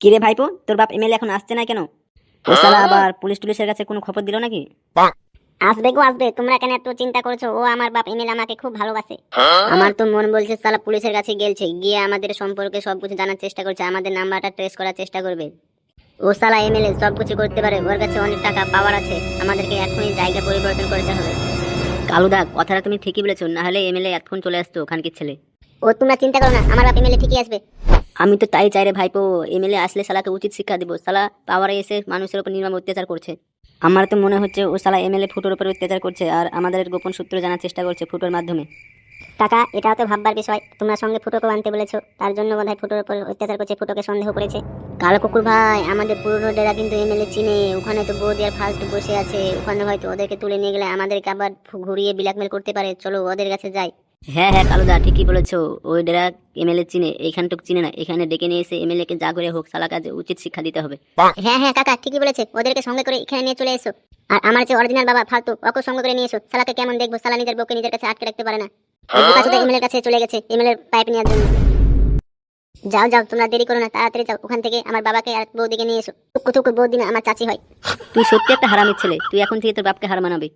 কিরে ভাইপো তোর বাপ এমএলএ এখন আসছে না কেন? ও শালা আবার পুলিশ টুলিশের কাছে কোনো খবর দিল নাকি? আসবে গো আসবে। তোমরা কেন এত চিন্তা করছ? ও আমার বাপ এমএল আমাকে খুব ভালোবাসে। আমার তো মন বলছে সালা পুলিশের কাছে গেলছে। গিয়ে আমাদের সম্পর্কে সবকিছু জানার চেষ্টা করছে। আমাদের নাম্বারটা ট্রেস করার চেষ্টা করবে। ও সালা এমএলএ সবকিছু করতে পারে। ওর কাছে অনেক টাকা পাওয়ার আছে। আমাদেরকে এখনই জায়গা পরিবর্তন করতে হবে। কালুদা কথাটা তুমি ঠিকই বলেছ। না হলে এমএলএ এতক্ষণ চলে আসতো ওখানকার ছেলে। ও তোমরা চিন্তা করো না। আমার বাপ এমএলএ ঠিকই আসবে। আমি তো তাই চাই রে ভাইপো এমএলএ আসলে শালাকে উচিত শিক্ষা দিব। শালা পাওয়ারে এসে মানুষের উপর নির্মম অত্যাচার করছে। আমার তো মনে হচ্ছে ও শালা এমএলএ ফুটোর উপর অত্যাচার করছে আর আমাদের গোপন সূত্র জানার চেষ্টা করছে ফুটোর মাধ্যমে। কাকা এটাও তো ভাববার বিষয়। তোমরা সঙ্গে ফুটোকে আনতে বলেছ তার জন্য বোধ হয় ফুটোর উপর অত্যাচার করছে ফুটোকে সন্দেহ করেছে কালো কুকুর ভাই আমাদের পুরনো ডেরা কিন্তু এমএলএ চিনে। ওখানে তো বৌদি আর ফালতু বসে আছে। ওখানে হয়তো ওদেরকে তুলে নিয়ে গেলে আমাদেরকে আবার ঘুরিয়ে ব্ল্যাকমেল করতে পারে। চলো ওদের কাছে যাই। হ্যাঁ হ্যাঁ কালুদা ঠিকই বলেছ। ওই ডেরা এমএলএ চিনে এইখানটুক চিনে না। এখানে ডেকে নিয়ে এসে এমএলএ কে যা করে হোক শালা কাজে উচিত শিক্ষা দিতে হবে। হ্যাঁ হ্যাঁ কাকা ঠিকই বলেছে। ওদেরকে সঙ্গে করে এখানে নিয়ে চলে এসো। আর আমার যে অরিজিনাল বাবা ফালতু ওকে সঙ্গে করে নিয়ে এসো। সালাকে কেমন দেখব? সালা নিজের বউকে নিজের কাছে আটকে রাখতে পারে না। এমএলএর কাছে চলে গেছে এমএলএর পাইপ নেওয়ার জন্য। যাও যাও তোমরা দেরি করো না তাড়াতাড়ি যাও। ওখান থেকে আমার বাবাকে আর বৌদিকে নিয়ে এসো। টুকু টুকু বৌদি না আমার চাচি হয়। তুই সত্যি একটা হারামের ছেলে। তুই এখন থেকে তোর বাপকে হার মানাবি।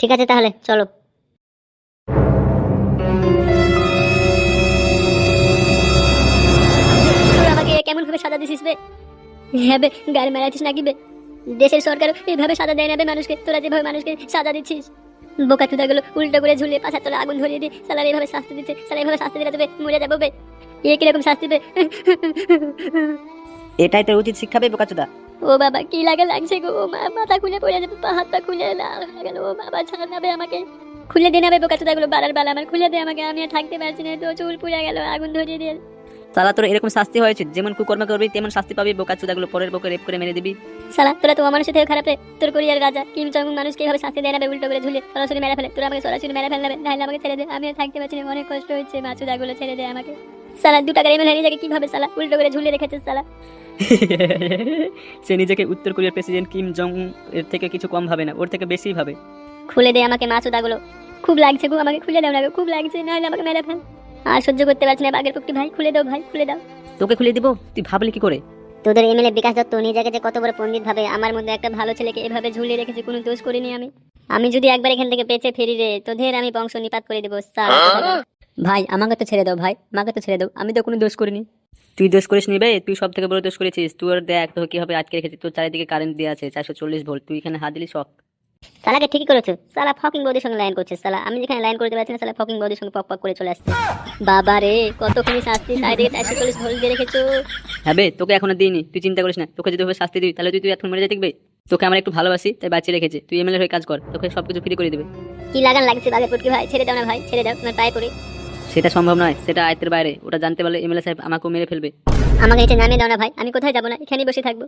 ঠিক আছে তাহলে চলো। দিছিস বে? হ্যাঁ বে গাড়ি মারাইছিস নাকি বে? দেশের সরকার এভাবে সাজা দেয় না বে মানুষকে? তোরা যেভাবে মানুষকে সাজা দিচ্ছিস। বোকা চুদাগুলো উল্টো করে ঝুলিয়ে পাশার তলে আগুন ধরিয়ে দিয়ে সালার এইভাবে শাস্তি দিচ্ছে সালা এইভাবে শাস্তি দিলে তবে মরে যাব বে। এ কীরকম শাস্তি বে? এটাই তোর উচিত শিক্ষা বে বোকাচোদা ও বাবা কি লাগে লাগছে গো? মা মাথা খুলে পড়ে যাবে পা হাত পা খুলে লাল হয়ে গেল। ও বাবা ছাড় নাবে আমাকে। খুলে দে নাবে বোকা চুদাগুলো বালার বালা আমার খুলে দে আমাকে। আমি আর থাকতে পারছি না তো চুল পুড়ে গেল আগুন ধরিয়ে দিয়ে। শালা তোর এরকম শাস্তি হয়েছে? যেমন কুকর্ম করবি তেমন শাস্তি পাবি বোকাচোদাগুলো পরের বউকে রেপ করে মেরে দিবি। সালা তোরা তো মানুষের থেকে খারাপ রে। তোর কোরিয়ার রাজা কিম জং মানুষকে এইভাবে শাস্তি দেয় না উল্টো করে ঝুলে সরাসরি মেরে ফেলে। তোরা আমাকে সরাসরি মেরে ফেলবে নাহলে আমাকে ছেড়ে দে। আমি থাকতে পারছি না অনেক কষ্ট হচ্ছে মাছুদাগুলো ছেড়ে দে আমাকে। সালা দু টাকার এমএল নিজেকে কীভাবে সালা উল্টো করে ঝুলে রেখেছে সালা? সে নিজেকে উত্তর কোরিয়ার প্রেসিডেন্ট কিম জং এর থেকে কিছু কম ভাবে না ওর থেকে বেশি ভাবে। খুলে দে আমাকে মাছুদাগুলো খুব লাগছে গো আমাকে খুলে দাও না খুব লাগছে নাহলে আমাকে মেরে ফেল। আর সহ্য করতে পারছি না। বাঘের পুকটি ভাই খুলে দাও ভাই খুলে দাও। তোকে খুলে দিব? তুই ভাবলি কি করে? তোদের এমএলএ বিকাশ দত্ত নিজেকে যে কত বড় পণ্ডিত ভাবে আমার মধ্যে একটা ভালো ছেলেকে এভাবে ঝুলিয়ে রেখেছি কোনো দোষ করিনি আমি। আমি যদি একবার এখান থেকে বেঁচে ফিরি রে তোদের আমি বংশ নিপাত করে দেবো। ভাই আমাকে তো ছেড়ে দাও ভাই আমাকে তো ছেড়ে দাও আমি তো কোনো দোষ করিনি। তুই দোষ করিস নি নিবে তুই সব থেকে বড় দোষ করেছিস। তোর দেখ তোর কি হবে আটকে রেখেছিস তোর চারিদিকে কারেন্ট দিয়ে আছে চারশো চল্লিশ ভোল্ট তুই এখানে হাত দিলি শখ। সালাকে ঠিকই করেছ। সালা ফকিং বৌদির সঙ্গে লাইন করছে। সালা আমি যেখানে লাইন করতে পারছি না সালা ফকিং বৌদির সঙ্গে পক পক করে চলে আসছে। বাবা রে কতখানি শাস্তি চারিদিকে চারশো চল্লিশ ভোল দিয়ে রেখেছো। হ্যাঁ বে তোকে এখনও দিইনি। তুই চিন্তা করিস না তোকে যদি হবে শাস্তি দিই তাহলে তুই তুই এখন মরে দেখবে? তোকে আমরা একটু ভালোবাসি তাই বাঁচিয়ে রেখেছে। তুই এমএলএ হয়ে কাজ কর তোকে সবকিছু ফ্রি করে দেবে। কি লাগান লাগছে বাবা পুটকি ভাই? ছেড়ে দাও না ভাই ছেড়ে দাও তোমার পায়ে পড়ি। সেটা সম্ভব নয় সেটা আয়ত্তের বাইরে। ওটা জানতে পারলে এমএলএ সাহেব আমাকেও মেরে ফেলবে। আমাকে নিচে নামিয়ে দাও না ভাই আমি কোথায় যাব না এখানেই বসে থাকব।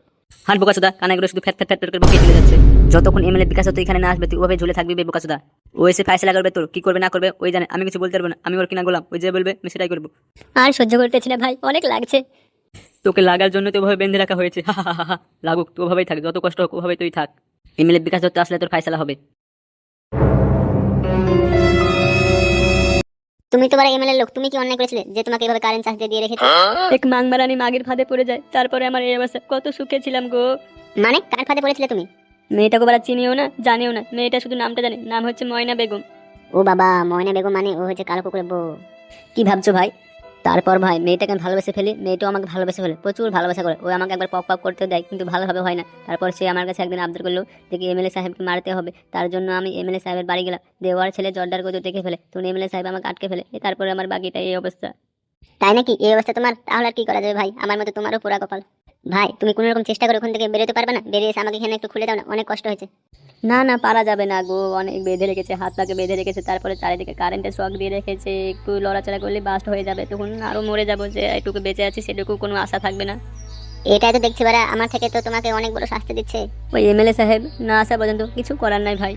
হাট বোকাচোদা কানাগুলো শুধু ফ্যাট ফ্যাট ফ্যাট করে বকে চলে যাচ্ছে। যতক্ষণ এমএলএ বিকাশ হতো এখানে না আসবে তুই ওভাবে ঝুলে থাকবি বে বোকাচোদা। ও এসে ফাইসলা করবে তোর কি করবে না করবে ওই জানে আমি কিছু বলতে পারব না আমি ওর কিনা গোলাম ওই যে বলবে আমি সেটাই করব। আর সহ্য করতেছি না ভাই অনেক লাগছে। তোকে লাগার জন্য তো ওভাবে বেঁধে রাখা হয়েছে হা হা হা লাগুক তো ওভাবেই থাক যত কষ্ট হোক ওভাবেই তুই থাক। এমএলএ বিকাশ হতে আসলে তোর ফাইসলা হবে। তুমি তোমার এমএলএ লোক তুমি কি অন্যায় করেছিলে যে তোমাকে এভাবে কারেন্ট চার্জ দিয়ে রেখেছে? এক মাংমারানি মাগের ফাঁদে পড়ে যায় তারপরে আমার এই অবস্থা কত সুখে ছিলাম গো। মানে কার ফাঁদে পড়েছিলে তুমি? মেয়েটাকে বলা চিনিও না জানেও না মেয়েটা শুধু নামটা জানে নাম হচ্ছে ময়না বেগম। ও বাবা ময়না বেগম মানে ও হচ্ছে কালো কুকুরের বউ। কি ভাবছ ভাই? তারপর ভাই, মেয়েটাকে আমি ভালোবেসে ফেলি, মেয়েটাও আমাকে ভালোবেসে ফেলে, প্রচুর ভালোবাসা করে। ও আমাকে একবার পক পক করতে দেয়, কিন্তু ভালোভাবে হয় না। তারপর সে আমার কাছে একদিন আবদার করল যে এমএলএ সাহেবকে মারতে হবে। তার জন্য আমি এমএলএ সাহেবের বাড়ি গেলাম। দেওয়ার ছেলে জর্ডার গজু দেখে ফেলে। তখন এমএলএ সাহেব আমাকে আটকে ফেলে। তারপরে আমার বাকিটা এই অবস্থা। তাই নাকি? এই অবস্থা তোমার? তাহলে আর কি করা যাবে ভাই? আমার মতো তোমারও পুরা কপাল। ভাই তুমি কোনো রকম চেষ্টা করে ওখান থেকে বেরোতে পারবে না? বেরিয়ে এসে আমাকে এখানে একটু খুলে দাও না অনেক কষ্ট হয়েছে। না না পারা যাবে না গো অনেক বেঁধে রেখেছে হাত পাকে বেঁধে রেখেছে তারপরে চারিদিকে কারেন্টের শক দিয়ে রেখেছে একটু লড়াচড়া করলে বাস্ট হয়ে যাবে তখন আরও মরে যাব যে এটুকু বেঁচে আছি সেটুকু কোনো আশা থাকবে না। এটাই তো দেখছি বারা আমার থেকে তো তোমাকে অনেক বড় শাস্তি দিচ্ছে। ওই এমএলএ সাহেব না আসা পর্যন্ত কিছু করার নাই ভাই।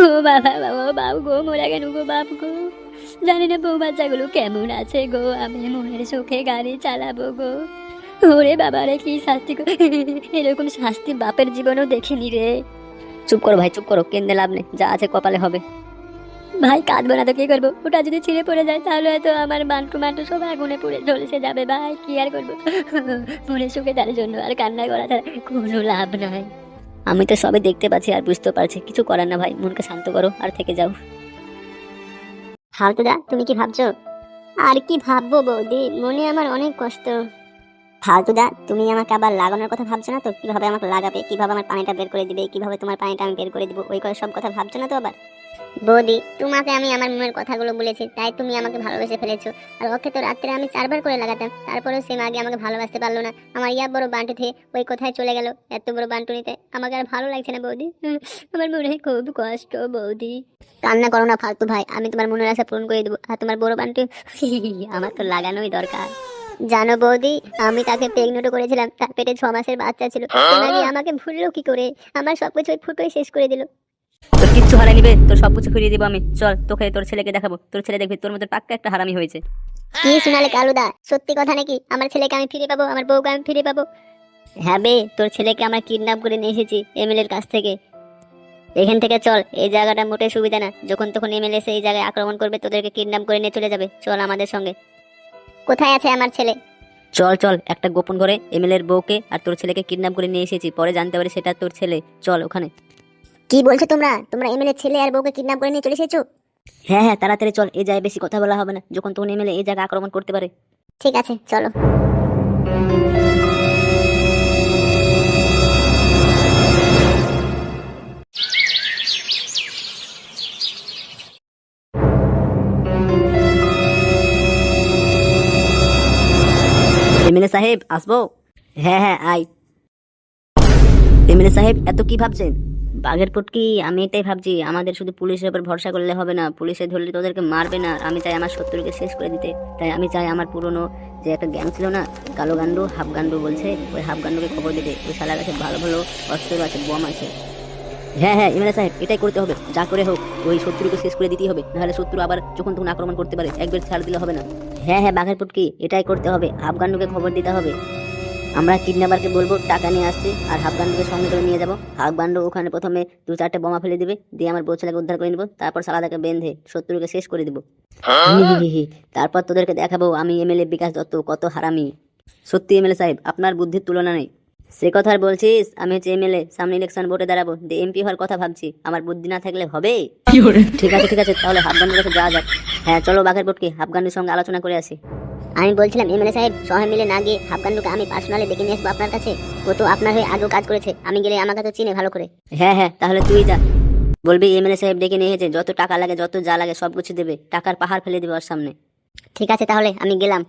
ও বাবা বাবা বাবু গো মরে গেল গো বাবু গো? জানি না বউ বাচ্চাগুলো কেমন আছে গো আমি মনের সুখে গাড়ি চালাবো গো। ওরে বাবা রে কি শাস্তি এরকম শাস্তি বাপের জীবনেও দেখিনি রে। চুপ করো ভাই, চুপ করো কেন্দ্রে লাভ নেই, যা আছে কপালে হবে। ভাই, কাঁদবো না তো, কি করব? ওটা যদি ছিঁড়ে পড়ে যায়, তাহলে হয়তো আমার বান্টু মান্টু সব আগুনে পুড়ে ঝলসে যাবে। ভাই, কি আর করব? মনে সুখে তার জন্য আর কান্না করা তার কোনো লাভ নাই। আমি তো সবে দেখতে পাচ্ছি আর বুঝতে পারছি, কিছু করার না ভাই, মনকে শান্ত করো আর থেকে যাও। ফালতুদা তুমি কি ভাবছ? আর কি ভাববো বৌদি, মনে আমার অনেক কষ্ট। ফালতুদা, তুমি আমাকে আবার লাগানোর কথা ভাবছ না তো? কীভাবে আমাকে লাগাবে? কীভাবে আমার পানিটা বের করে দিবে? কীভাবে তোমার পানিটা আমি বের করে দিব? ওই করে সব কথা ভাবছ না তো আবার? বৌদি, তোমাকে আমি আমার মনের কথাগুলো বলেছি, তাই তুমি আমাকে ভালোবেসে ফেলেছো। আর ওকে তো রাত্রে আমি চারবার করে লাগাতাম, তারপরেও সে আগে আমাকে ভালোবাসতে পারল না। আমার ইয়া বড় বান্টু থেকে ওই কোথায় চলে গেল? এত বড় বান্টু নিতে আমাকে আর ভালো লাগছে না বৌদি। আমার মনে হয় খুব কষ্ট বৌদি। কান্না করো না ফালতু ভাই, আমি তোমার মনের আশা পূরণ করে দেবো। আর তোমার বড় বান্টু, আমার তো লাগানোই দরকার। জানো বৌদি আমি তাকে প্রেগনেন্ট করেছিলাম তার পেটে ছ মাসের বাচ্চা ছিল। সে নাকি আমাকে ভুললো কি করে? আমার সবকিছু ওই ফুটোই শেষ করে দিল। তোর কিচ্ছু হারাই নিবে তোর সব কিছু ফিরিয়ে দিব আমি। চল তোকে তোর ছেলেকে দেখাবো। তোর ছেলে দেখবি তোর মধ্যে পাক্কা একটা হারামি হয়েছে। কি শোনালে কালুদা সত্যি কথা নাকি? আমার ছেলেকে আমি ফিরে পাবো আমার বউকে আমি ফিরে পাবো? হ্যাঁ বে তোর ছেলেকে আমরা কিডন্যাপ করে নিয়ে এসেছি এমএলএর কাছ থেকে। এখান থেকে চল এই জায়গাটা মোটে সুবিধা না। যখন তখন এমএলএ এসে এই জায়গায় আক্রমণ করবে তোদেরকে কিডন্যাপ করে নিয়ে চলে যাবে। চল আমাদের সঙ্গে। কোথায় আছে আমার ছেলে? চল চল একটা গোপন ঘরে এমএলএর এর বউকে আর তোর ছেলেকে কিডন্যাপ করে নিয়ে এসেছি। পরে জানতে পারি সেটা তোর ছেলে। চল ওখানে। কি বলছো তোমরা? তোমরা এমএলএ ছেলে আর বউকে কিডন্যাপ করে নিয়ে চলে এসেছ? হ্যাঁ হ্যাঁ তাড়াতাড়ি চল এই জায়গায় বেশি কথা বলা হবে না। যখন তখন এমএলএ এই জায়গা আক্রমণ করতে পারে। ঠিক আছে চলো। এমএলএ সাহেব, আসব? হ্যাঁ হ্যাঁ আই। এমএলএ সাহেব, এত কি ভাবছেন? বাঘের পুটকি আমি এটাই ভাবছি, আমাদের শুধু পুলিশের উপর ভরসা করলে হবে না। পুলিশে ধরলে তো ওদেরকে মারবে না। আমি চাই আমার শত্রুকে শেষ করে দিতে। তাই আমি চাই আমার পুরনো যে একটা গ্যাং ছিল না, কালো গান্ডু হাফ গান্ডু বলছে, ওই হাফ গান্ডুকে খবর দিতে। ওই শালার কাছে ভালো ভালো অস্ত্র আছে, বম আছে। হ্যাঁ হ্যাঁ এমএলএ সাহেব, এটাই করতে হবে। যা করে হোক, ওই শত্রুকে শেষ করে দিতেই হবে। নাহলে শত্রু আবার যখন তখন আক্রমণ করতে পারে, একবার ছাড় দিলে হবে না। হ্যাঁ হ্যাঁ বাঘের পুটকি, এটাই করতে হবে। হাফগান্ডুকে খবর দিতে হবে। আমরা কিডন্যাপারকে বলব, টাকা নিয়ে আসছি, আর হাফগান্ডুকে সঙ্গে করে নিয়ে যাব। হাফগান্ডু ওখানে প্রথমে দু চারটে বোমা ফেলে দিবে, দিয়ে আমার বউ উদ্ধার করে নেব, তারপর সালাদাকে বেঁধে শত্রুকে শেষ করে দেবো। তারপর তোদেরকে দেখাবো, আমি এমএলএ বিকাশ দত্ত, কত হারামি। সত্যি, এমএলএ সাহেব, আপনার বুদ্ধির তুলনা নেই। সে কথা আর বলছিস? আমি হচ্ছে এমএলএ সামনে ইলেকশন ভোটে দাঁড়াবো। দিয়ে এমপি হওয়ার কথা ভাবছি। আমার বুদ্ধি না থাকলে হবে? ঠিক আছে ঠিক আছে তাহলে হাফগান্ডুর কাছে যাওয়া যাক। হ্যাঁ চলো বাঘের পুটকি হাফগান্ডুর সঙ্গে আলোচনা করে আসি। আমি বলছিলাম এমএলএ সাহেব সবাই মিলে না গিয়ে হাফগান্ডুকে আমি পার্সোনালি ডেকে নিয়ে আসব আপনার কাছে? ও তো আপনার হয়ে আগেও কাজ করেছে। আমি গেলে আমাকে তো চিনে ভালো করে। হ্যাঁ হ্যাঁ তাহলে তুই যা। বলবি এমএলএ সাহেব ডেকে নিয়ে এসেছে যত টাকা লাগে যত যা লাগে সব কিছু দেবে। টাকার পাহাড় ফেলে দেবে ওর সামনে। ঠিক আছে তাহলে আমি গেলাম।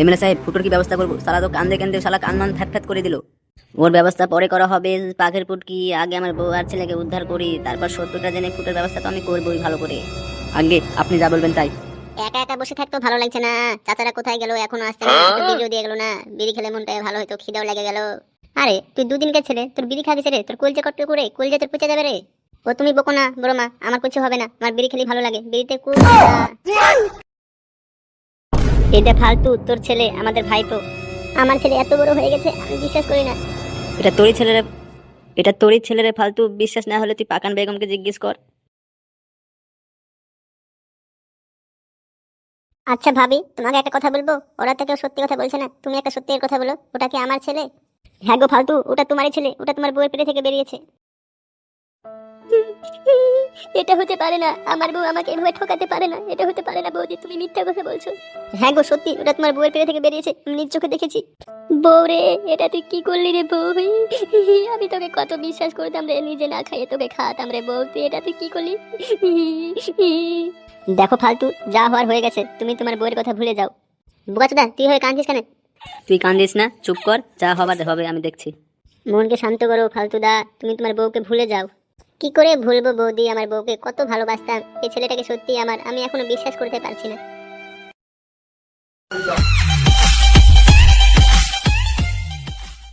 এমএলএ সাহেব ফুটোর কি ব্যবস্থা করব? সালা তো কান্দে কান্দে সালা কান মান ফ্যাট ফ্যাট করে দিল। ওর ব্যবস্থা পরে করা হবে পাখের পুটকি আগে আমার বউ আর ছেলেকে উদ্ধার করি তারপর সত্যটা জেনে ফুটোর ব্যবস্থা তো আমি করবোই ভালো করে। আগে আপনি যা বলবেন তাই। একা একা বসে থাকতেও ভালো লাগছে না। চাচারা কোথায় গেল? এখনও আসছে না একটু বিড়িও দিয়ে গেল না। বিড়ি খেলে মনটা ভালো হতো খিদেও লেগে গেল। আরে তুই দুদিন দুদিনকে ছেলে তোর বিড়ি খাবি রে তোর কলজে কট্ট করে? কলজে তোর পচে যাবে রে? ও তুমি বকো না বড় মা। আমার কিছু হবে না। আমার বিড়ি খেলে ভালো লাগে। বিড়িতে কুল এটা ফালতু তোর ছেলে আমাদের ভাইপো। আমার ছেলে এত বড় হয়ে গেছে আমি বিশ্বাস করি না। এটা তোরই ছেলেরে এটা তোরই ছেলেরে ফালতু বিশ্বাস না হলে তুই পাকান বেগমকে জিজ্ঞেস কর। আচ্ছা ভাবি তোমাকে একটা কথা বলব? ওরা তো কেউ সত্যি কথা বলছে না। তুমি একটা সত্যির কথা বলো ওটা কি আমার ছেলে? হ্যাঁ গো ফালতু ওটা তোমারই ছেলে ওটা তোমার বউয়ের পেটে থেকে বেরিয়েছে। এটা হতে পারে না। আমার বউ আমাকে এভাবে ঠকাতে পারে না। এটা হতে পারে না বৌদি তুমি মিথ্যা কথা বলছো। হ্যাঁ গো সত্যি ওটা তোমার বউয়ের পেটে থেকে বেরিয়েছে। আমি নিজ চোখে দেখেছি। বউ রে এটা তুই কি করলি রে বউ? আমি তোকে কত বিশ্বাস করতাম রে নিজে না খাইয়ে তোকে খাওয়াতাম রে বউ। তুই এটা তুই কি করলি? দেখো ফালতু যা হওয়ার হয়ে গেছে তুমি তোমার বউয়ের কথা ভুলে যাও। বোকাচোদা তুই হয়ে কাঁদছিস কেন? তুই কান্দিস না চুপ কর যা হবার হবে আমি দেখছি। মনকে শান্ত করো ফালতুদা তুমি তোমার বউকে ভুলে যাও। কি করে ভুলবো বৌদি, আমার বউকে? কত ভালোবাসতাম। এই ছেলেটাকে সত্যি আমার আমি এখনও বিশ্বাস করতে পারছি না।